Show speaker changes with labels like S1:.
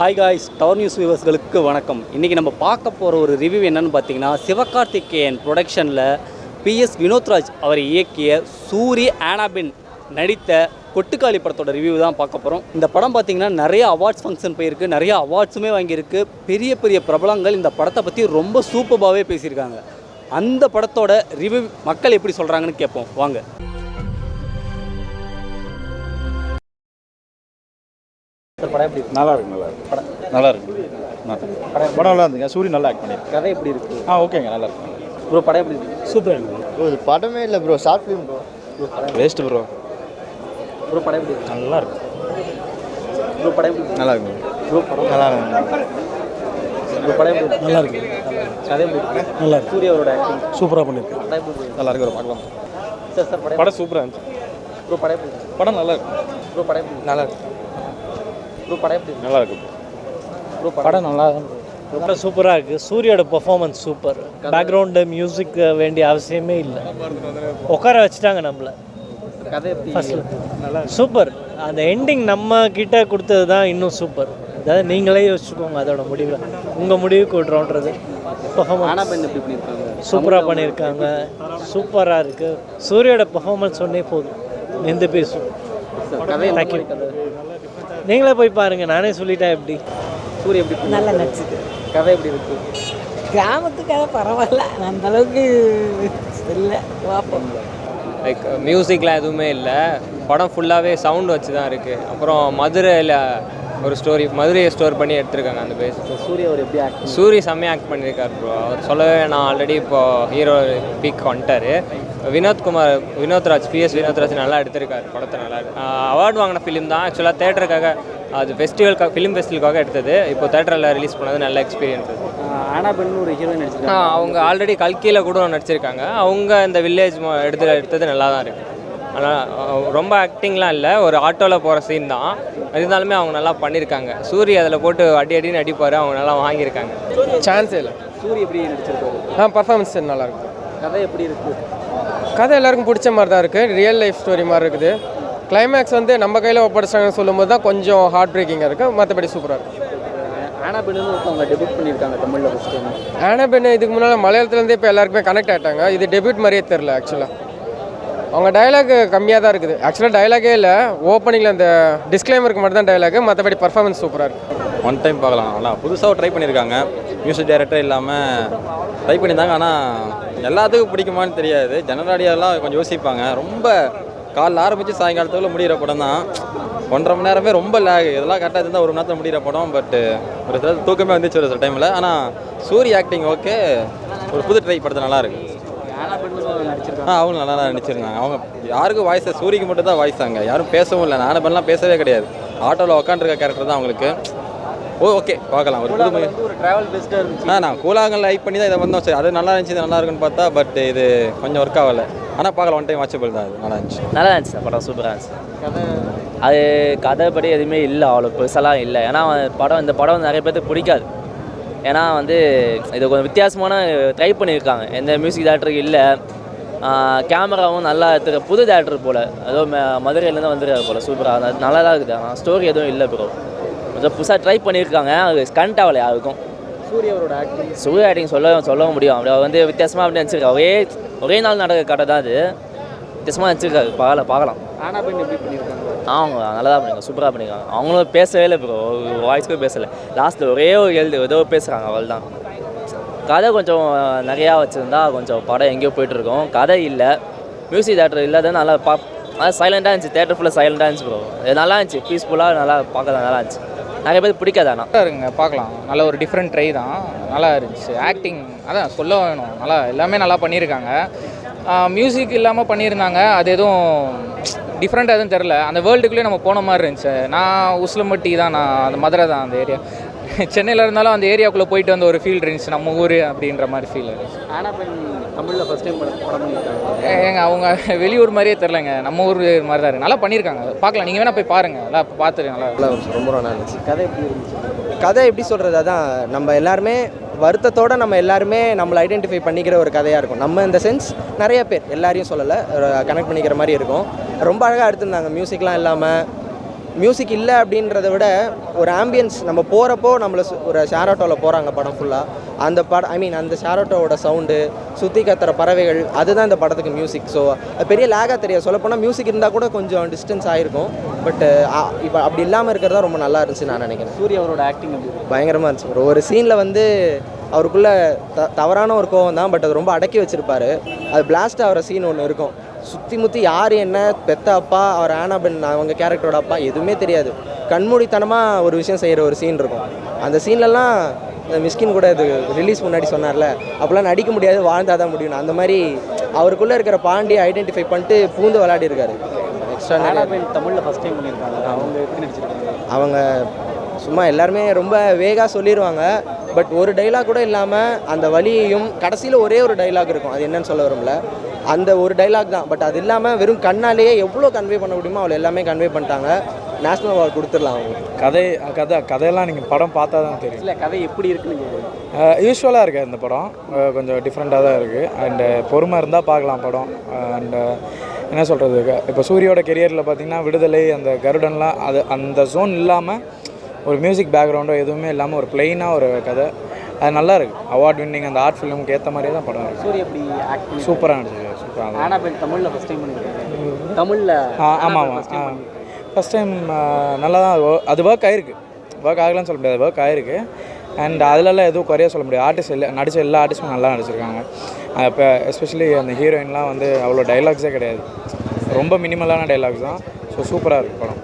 S1: Hi guys tower news வியூவர்ஸ்களுக்கு வணக்கம். இன்றைக்கி நம்ம பார்க்க போகிற ஒரு ரிவ்யூ என்னன்னு பார்த்தீங்கன்னா சிவகார்த்திகேயன் ப்ரொடக்ஷனில் பிஎஸ் வினோத்ராஜ் அவர் இயக்கிய சூரி ஆனாபின் நடித்த கொட்டுக்காளி படத்தோட ரிவ்யூ தான் பார்க்க போகிறோம் இந்த படம் பார்த்தீங்கன்னா நிறைய அவார்ட்ஸ் ஃபங்க்ஷன் போயிருக்கு. நிறைய அவார்ட்ஸுமே வாங்கியிருக்கு. பெரிய பெரிய பிரபலங்கள் இந்த படத்தை பற்றி ரொம்ப சூப்பராகவே பேசியிருக்காங்க. அந்த படத்தோட ரிவ்யூ மக்கள் எப்படி சொல்கிறாங்கன்னு கேட்போம். வாங்க.
S2: நல்லா இருக்கு நல்லா இருக்கு நல்லா இருக்கு நல்லா- படம் நல்லா இருந்துங்க சூரி நல்லா ஆக்ட் பண்ணியிருக்கு
S1: கதை எப்படி இருக்கு
S2: ஆ ஓகேங்க நல்லா இருக்கு
S1: ப்ரோ படம் எப்படி இருக்கு சூப்பராக இருக்கு
S3: ப்ரோ இது படமே இல்லை bro short film bro
S2: waste bro
S1: bro படம் எப்படி இருக்கு
S2: நல்லா இருக்கு
S1: ப்ரோ படம் எப்படி
S2: நல்லா இருக்கு
S1: ப்ரோ படம்
S2: நல்லா இருக்கு
S1: ப்ரோ படம் எப்படி இருக்கு
S4: நல்லா இருக்கு
S1: கதை எப்படி இருக்கு
S4: நல்லா இருக்கு
S1: சூர்யாவோட ஆக்டிங்
S4: சூப்பராக பண்ணியிருக்கு
S1: படம் எப்படி இருக்கு
S2: நல்லா இருக்கு பார்க்கலாம்
S1: சார் சார் படம்
S2: படம் சூப்பராக இருந்துச்சு
S1: ப்ரோ படம் எப்படி இருக்கு
S2: படம் நல்லா இருக்கு
S1: ப்ரோ படம் எப்படி இருக்கு
S2: நல்லா இருக்கு
S1: ப்ரோ படம் எப்படி இருக்கு
S2: நல்லா இருக்கு
S1: ப்ரோ
S4: படம் நல்லா ரொம்ப சூப்பராக இருக்குது சூரியோட பெர்ஃபார்மன்ஸ் சூப்பர் பேக்ரவுண்டு மியூசிக் வேண்டிய அவசியமே இல்லை. உட்கார வச்சுட்டாங்க நம்மளை.
S1: கதை எப்படி
S4: சூப்பர் அந்த எண்டிங் நம்ம கிட்ட கொடுத்தது தான் இன்னும் சூப்பர் அதாவது நீங்களே யோசிச்சுக்கோங்க அதோட முடிவில். உங்கள் முடிவுக்கு விட்றோன்றது பெர்ஃபார்மன்ஸ் சூப்பராக பண்ணியிருக்காங்க சூப்பராக இருக்குது சூரியோட பெர்ஃபார்மன்ஸ் ஒன்றே போதும். நின்று பேசும்
S1: சார் கதை என்ன
S4: Thank you.
S1: மாதிரி கதை
S4: நீங்களே போய் பாருங்கள் நானே சொல்லிட்டேன் எப்படி.
S1: சூர்யா எப்படி
S5: நல்லா நடிச்சுது
S1: கதை எப்படி இருக்கு?
S5: கிராமத்துக்காக பரவாயில்ல அந்த அளவுக்கு இல்லை பார்ப்போம்
S6: லைக் மியூசிக்லாம் எதுவுமே இல்லை. படம் ஃபுல்லாகவே சவுண்ட் வச்சு தான் இருக்குது அப்புறம் மதுரையில் ஒரு ஸ்டோரி மதுரையை ஸ்டோர் பண்ணி எடுத்திருக்காங்க அந்த பேஸ்
S1: சூர்யா அவர் எப்படி ஆக்டிங்
S6: சூரி செம்மையாக ஆக்ட் பண்ணியிருக்காரு ப்ரோ அவர் சொல்லவே நான் ஆல்ரெடி இப்போ ஹீரோ பீக் வந்துட்டார். வினோத்குமார் வினோத்ராஜ் பிஎஸ் வினோத்ராஜ் நல்லா எடுத்திருக்காரு. படத்தை நல்லா அவார்டு வாங்கின ஃபிலிம் தான். ஆக்சுவலாக தேட்டருக்காக அது ஃபெஸ்டிவலுக்காக ஃபிலிம் ஃபெஸ்டிவலுக்காக எடுத்தது. இப்போ தேட்டரில் ரிலீஸ் பண்ணது நல்ல எக்ஸ்பீரியன்ஸ் அது.
S1: ஆனாபென் ஒரு ஹீரோயின்
S6: ஆ,
S1: நடிச்சிருக்காங்க
S6: அவங்க ஆல்ரெடி கல்கியில் கூட நடிச்சிருக்காங்க. அவங்க இந்த வில்லேஜ் எடுத்து எடுத்தது நல்லா தான் இருக்குது ஆனால் ரொம்ப ஆக்டிங்லாம் இல்லை. ஒரு ஆட்டோவில் போகிற சீன் தான். இருந்தாலுமே அவங்க நல்லா பண்ணியிருக்காங்க சூரி அதில் போட்டு அடி அடின்னு அடிப்பார். அவங்க நல்லா வாங்கியிருக்காங்க.
S7: சான்ஸே இல்லை.
S1: சூரிய எப்படி நடிச்சிருக்காரு?
S7: ஆ பர்ஃபார்மன்ஸ் நல்லா இருக்கு.
S1: கதை எப்படி இருக்கு?
S7: கதை எல்லாருக்கும் பிடிச்ச மாதிரி தான் இருக்குது ரியல் லைஃப் ஸ்டோரி மாதிரி இருக்குது. கிளைமேக்ஸ் வந்து நம்ம கையில் ஒப்படைச்சாங்கன்னு சொல்லும்போது தான் கொஞ்சம் ஹார்ட் பிரேக்கிங்காக இருக்குது மற்றபடி சூப்பராக இருக்குது
S1: ஆனபென்
S7: இதுக்கு முன்னால் மலையாளத்துலேருந்தே இப்போ எல்லாருக்குமே கனெக்ட் ஆகிட்டாங்க இது டெபியூட் மாதிரியே தெரில ஆக்சுவலாக அவங்க டயலாக் கம்மியாக தான் இருக்குது. ஆக்சுவலாக டயலாகே இல்லை. ஓப்பனிங்கில் அந்த டிஸ்க்ளைமருக்கு மட்டும் தான் டயலாக் மற்றபடி பர்ஃபார்மன்ஸ் சூப்பராக இருக்குது
S2: ஒன் டைம் பார்க்கலாம் நல்லா புதுசாக ட்ரை பண்ணியிருக்காங்க. மியூசிக் டைரக்டர் இல்லாமல் ட்ரை பண்ணியிருந்தாங்க. ஆனால் எல்லாத்துக்கும் பிடிக்குமான்னு தெரியாது. ஜெனரல் ஆடியோலாம் கொஞ்சம் யோசிப்பாங்க. ரொம்ப காலைல ஆரம்பித்து சாயங்காலத்துக்குள்ள முடிகிற படம் தான். ஒன்றரை மணி நேரமே ரொம்ப லேக் இதெல்லாம் கரெக்டாக இருந்தால் ஒரு மணி நேரத்தில் முடிகிற படம் பட் ஒரு சில தூக்கமே வந்துச்சு ஒரு சில டைமில் ஆனால் சூரிய ஆக்டிங் ஓகே ஒரு புது ட்ரை படத்தை
S1: நல்லாயிருக்கு
S2: ஆ அவங்க நல்லா நடிச்சிருந்தாங்க. அவங்க யாருக்கும் வாய்ஸ் சூரிக்கு மட்டும் தான் வாய்ஸ் அங்கே. யாரும் பேசவும் இல்லை. நானும் பண்ணலாம் பேசவே கிடையாது. ஆட்டோவில் உக்காண்டிருக்க கேரக்டர் தான் அவங்களுக்கு. ஓ ஓகே பார்க்கலாம். ஒரு புது movie.
S1: ஒரு டிராவல் பெஸ்ட்டாக இருந்துச்சு.
S2: ஆ நான் கூலாங்கல் லைக் பண்ணி தான் இதை வந்தோம். சரி அது நல்லா இருந்துச்சு இது நல்லா இருக்குன்னு பார்த்தா பட் இது கொஞ்சம் ஒர்க் ஆகலை. ஆனால் பார்க்கலாம் ஒன் டைம் வாட்சபிள் தான் அது நல்லா இருந்துச்சு.
S8: நல்லா இருந்துச்சு படம் சூப்பராக இருந்துச்சு.
S1: கதை?
S8: அது கதைப்படி எதுவுமே இல்லை அவ்வளோ பெருசாலாம் இல்லை. ஏன்னா படம் இந்த படம் நிறைய பேருக்கு பிடிக்காது. ஏன்னா வந்து இது கொஞ்சம் வித்தியாசமான ட்ரை பண்ணியிருக்காங்க. எந்த மியூசிக் டேரக்டருக்கு இல்லை. கேமராவும் நல்லா எடுத்துக்க புது டேரக்டர் போல். ஏதோ மதுரையிலேருந்து வந்துருக்காரு போல் சூப்பராக நல்லா தான் இருக்குது. ஆனால் ஸ்டோரி எதுவும் இல்லை ப்ரோ புதுசாக ட்ரை பண்ணியிருக்காங்க. அது ஸ்கண்ட் ஆகலை யாருக்கும்.
S1: சூர்யா அவரோட ஆக்டிங்
S8: சூரிய ஆக்டிங் சொல்ல சொல்ல முடியும். அப்படி வந்து வித்தியாசமாக அப்படி நடிச்சிருக்காரு ஒரே ஒரே நாள் நடக்கிற கதை தான் அது. வித்தியாசமாக நடிச்சிருக்காரு பார்க்கலாம். பார்க்கலாம்
S1: பண்ணியிருக்காங்க?
S8: அவங்க நல்லா தான் பண்ணிருக்காங்க சூப்பராக பண்ணிருக்காங்க அவங்களும் பேசவே இல்லை ப்ரோ வாய்ஸ் கூட பேசலை. லாஸ்ட்டில் ஒரே ஒரு எழுது ஏதோ பேசுகிறாங்க அவள் தான் கதை கொஞ்சம் நிறையா வச்சுருந்தா கொஞ்சம் படம் எங்கேயோ போயிட்டுருக்கோம் கதை இல்லை. மியூசிக் தேட்டர் இல்லாத நல்லா பா நல்லா சைலண்டாக இருந்துச்சு. தேட்டர் ஃபுல்லாக சைலண்டாக இருந்துச்சு ப்ரோ நல்லா இருந்துச்சு. பீஸ்ஃபுல்லாக நல்லா பார்க்க நல்லா இருந்துச்சு. நிறைய பேர் பிடிக்காது ஆனால்
S9: இருங்க பார்க்கலாம். நல்ல ஒரு டிஃப்ரெண்ட் ட்ரை தான். நல்லா இருந்துச்சு. ஆக்டிங் அதான் சொல்ல வேணும். நல்லா எல்லாமே நல்லா பண்ணியிருக்காங்க. மியூசிக் இல்லாமல் பண்ணியிருந்தாங்க. அது எதுவும் டிஃப்ரெண்ட்டாக எதுவும் தெரில அந்த வேர்ல்டுக்குள்ளேயே நம்ம போன மாதிரி இருந்துச்சு. நான் உஸ்லம்பட்டி தான் நான் அந்த மதுரை தான் அந்த ஏரியா சென்னையில் இருந்தாலும் அந்த ஏரியாக்குள்ளே போயிட்டு வந்த ஒரு ஃபீல் இருந்துச்சு நம்ம ஊர் அப்படின்ற மாதிரி ஃபீல் இருந்துச்சு.
S1: ஆனாபென் தமிழில் ஃபஸ்ட் டைம் படம்
S9: ஏங்க அவங்க வெளியூர் மாதிரியே தெரிலங்க நம்ம ஊர் மாதிரி தான் இருக்கு. நல்லா பண்ணியிருக்காங்க பார்க்கலாம். நீங்கள் வேணால் போய் பாருங்கள் நல்லா பார்த்துட்டு நல்லா
S3: நல்லா இருந்துச்சு. ரொம்ப நல்லா இருந்துச்சு.
S1: கதை எப்படி இருந்துச்சு?
S10: கதை எப்படி சொல்கிறது அதான் நம்ம எல்லாருமே வருத்தத்தோட நம்ம எல்லாருமே நம்மளை ஐடென்டிஃபை பண்ணிக்கிற ஒரு கதையாக இருக்கும். நம்ம இந்த சென்ஸ் நிறைய பேர் எல்லாரையும் சொல்லலை கனெக்ட் பண்ணிக்கிற மாதிரி இருக்கும். ரொம்ப அழகாக எடுத்திருந்தாங்க. மியூசிக்லாம் இல்லாமல் மியூசிக் இல்லை அப்படின்றத விட ஒரு ஆம்பியன்ஸ் நம்ம போகிறப்போ நம்மளை ஒரு ஷேர் ஆட்டோவில் போகிறாங்க படம் ஃபுல்லாக அந்த படம் ஐ மீன் அந்த ஷேர் ஆட்டோவோட சவுண்டு சுற்றி கத்துற பறவைகள் அதுதான் இந்த படத்துக்கு மியூசிக் ஸோ பெரிய லேகாக தெரியாது. சொல்லப்போனால் மியூசிக் இருந்தால் கூட கொஞ்சம் டிஸ்டன்ஸ் ஆகிருக்கும் பட் இப்போ அப்படி இல்லாமல் இருக்கிறதா ரொம்ப நல்லா இருந்துச்சு நான் நினைக்கிறேன்.
S1: சூர்யா அவரோட ஆக்டிங்?
S10: பயங்கரமாக இருந்துச்சு. ஒரு சீனில் வந்து அவருக்குள்ள த தவறான ஒரு கோவம் தான் பட் அது ரொம்ப அடக்கி வச்சிருப்பாரு. அது பிளாஸ்ட் ஆகிற சீன் ஒன்று இருக்கும். சுற்றி முற்றி யார் என்ன பெத்த அப்பா அவர் ஆனாபென் அவங்க கேரக்டரோட அப்பா எதுவுமே தெரியாது. கண்மூடித்தனமாக ஒரு விஷயம் செய்கிற ஒரு சீன் இருக்கும். அந்த சீன்லலாம் இந்த மிஸ்கின் கூட இது ரிலீஸ் முன்னாடி சொன்னார்ல அப்போல்லாம் நடிக்க முடியாது வாழ்ந்தாதான் தான் முடியும் அந்த மாதிரி அவருக்குள்ளே இருக்கிற பாண்டியை ஐடென்டிஃபை பண்ணிட்டு பூந்து விளையாடி இருக்காரு
S1: தமிழில் ஃபஸ்ட் டைம் பண்ணியிருக்காங்க. அவங்க எப்படி நடிச்சிருக்காங்க?
S10: அவங்க சும்மா எல்லாருமே ரொம்ப வேகாக சொல்லிடுவாங்க பட் ஒரு டைலாக் கூட இல்லாமல் அந்த வலியையும் கடைசியில் ஒரே ஒரு டைலாக் இருக்கும். அது என்னன்னு சொல்ல வரும்ல அந்த ஒரு டைலாக் தான். பட் அது இல்லாமல் வெறும் கண்ணாலேயே எவ்வளோ கன்வே பண்ண முடியுமோ அவளை எல்லாமே கன்வே பண்ணிட்டாங்க. நேஷ்னல் அவார்டு கொடுத்துடலாம் அவங்களுக்கு
S11: கதை கதை கதையெல்லாம் நீங்கள் படம் பார்த்தா தான் தெரியும்.
S1: இல்லை கதை எப்படி இருக்குன்னு.
S11: யூஸ்வலாக இருக்குது இந்த படம். கொஞ்சம் டிஃப்ரெண்ட்டாக தான் இருக்குது அண்டு பொறுமை இருந்தால் பார்க்கலாம் படம். அண்டு என்ன சொல்கிறது இப்போ சூரியோட கெரியரில் பார்த்தீங்கன்னா விடுதலை அந்த கருடன்லாம் அது அந்த ஜோன் இல்லாமல் ஒரு மியூசிக் பேக்ரவுண்டோ எதுவுமே இல்லாமல் ஒரு பிளெயினாக ஒரு கதை. அது நல்லா இருக்குது அவார்ட் வின்னிங் அந்த ஆர்ட் ஃபிலிமுக்கு ஏற்ற மாதிரியே தான் படம் இருக்குது
S1: சூர்யா எப்படி ஆக்ட் பண்ணி
S11: சூப்பராக நடிச்சிருக்கு சூப்பராக
S1: ஆனாபெல் தமிழில் ஃபஸ்ட் டைம் பண்ணியிருக்காங்க தமிழில்
S11: ஆமாம் ஆமாம் ஃபஸ்ட் டைம் நல்லா தான் அது ஒர்க் ஆயிருக்கு. ஒர்க் ஆகலன்னு சொல்ல முடியாது ஒர்க் ஆயிருக்கு. அண்ட் அதிலலாம் எதுவும் குறைய சொல்ல முடியாது. ஆர்டிஸ்ட் இல்லை நடித்த எல்லா ஆர்டிஸ்ட்டுமே நல்லா நடிச்சிருக்காங்க. இப்போ எஸ்பெஷலி அந்த ஹீரோயின்லாம் வந்து அவ்வளோ டைலாக்ஸே கிடையாது. ரொம்ப மினிமலான டைலாக்ஸ் தான். ஸோ சூப்பராக இருக்குது படம்.